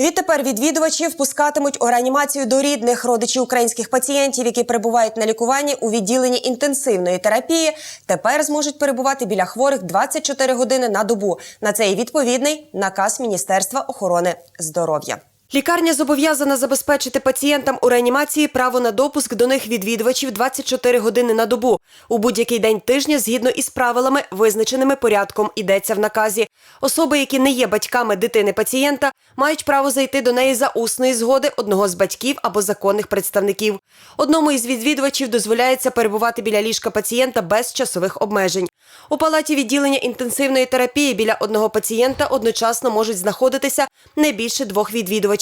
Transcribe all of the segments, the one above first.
Відтепер відвідувачі впускатимуть у реанімацію до рідних родичів українських пацієнтів, які перебувають на лікуванні у відділенні інтенсивної терапії. Тепер зможуть перебувати біля хворих 24 години на добу. На це і відповідний наказ Міністерства охорони здоров'я. Лікарня зобов'язана забезпечити пацієнтам у реанімації право на допуск до них відвідувачів 24 години на добу у будь-який день тижня згідно із правилами, визначеними порядком, йдеться в наказі. Особи, які не є батьками дитини пацієнта, мають право зайти до неї за усної згоди одного з батьків або законних представників. Одному із відвідувачів дозволяється перебувати біля ліжка пацієнта без часових обмежень. У палаті відділення інтенсивної терапії біля одного пацієнта одночасно можуть знаходитися не більше двох відвідувачів.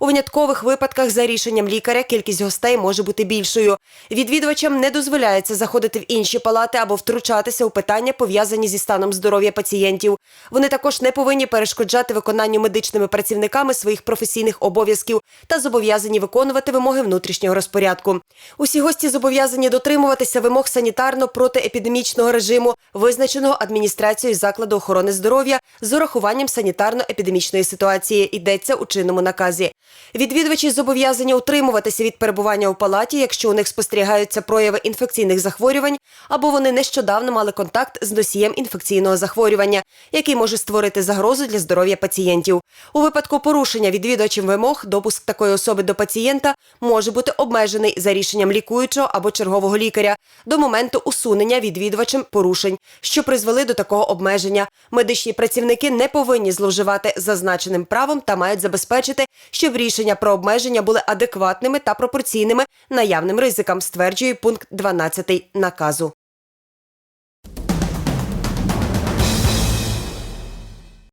У виняткових випадках за рішенням лікаря кількість гостей може бути більшою. Відвідувачам не дозволяється заходити в інші палати або втручатися у питання, пов'язані зі станом здоров'я пацієнтів. Вони також не повинні перешкоджати виконанню медичними працівниками своїх професійних обов'язків та зобов'язані виконувати вимоги внутрішнього розпорядку. Усі гості зобов'язані дотримуватися вимог санітарно-протиепідемічного режиму, визначеного адміністрацією закладу охорони здоров'я з урахуванням санітарно-епідемічної ситуації. Йдеться у чинному наказі. Відвідувачі зобов'язані утримуватися від перебування у палаті, якщо у них спостерігаються прояви інфекційних захворювань, або вони нещодавно мали контакт з носієм інфекційного захворювання, який може створити загрозу для здоров'я пацієнтів. У випадку порушення відвідувачів вимог допуск такої особи до пацієнта може бути обмежений за рішенням лікуючого або чергового лікаря до моменту усунення відвідувачем порушень, що призвели до такого обмеження. Медичні працівники не повинні зловживати зазначеним правом та мають забезпечити, щоб рішення про обмеження були адекватними та пропорційними наявним ризикам, стверджує пункт 12 наказу.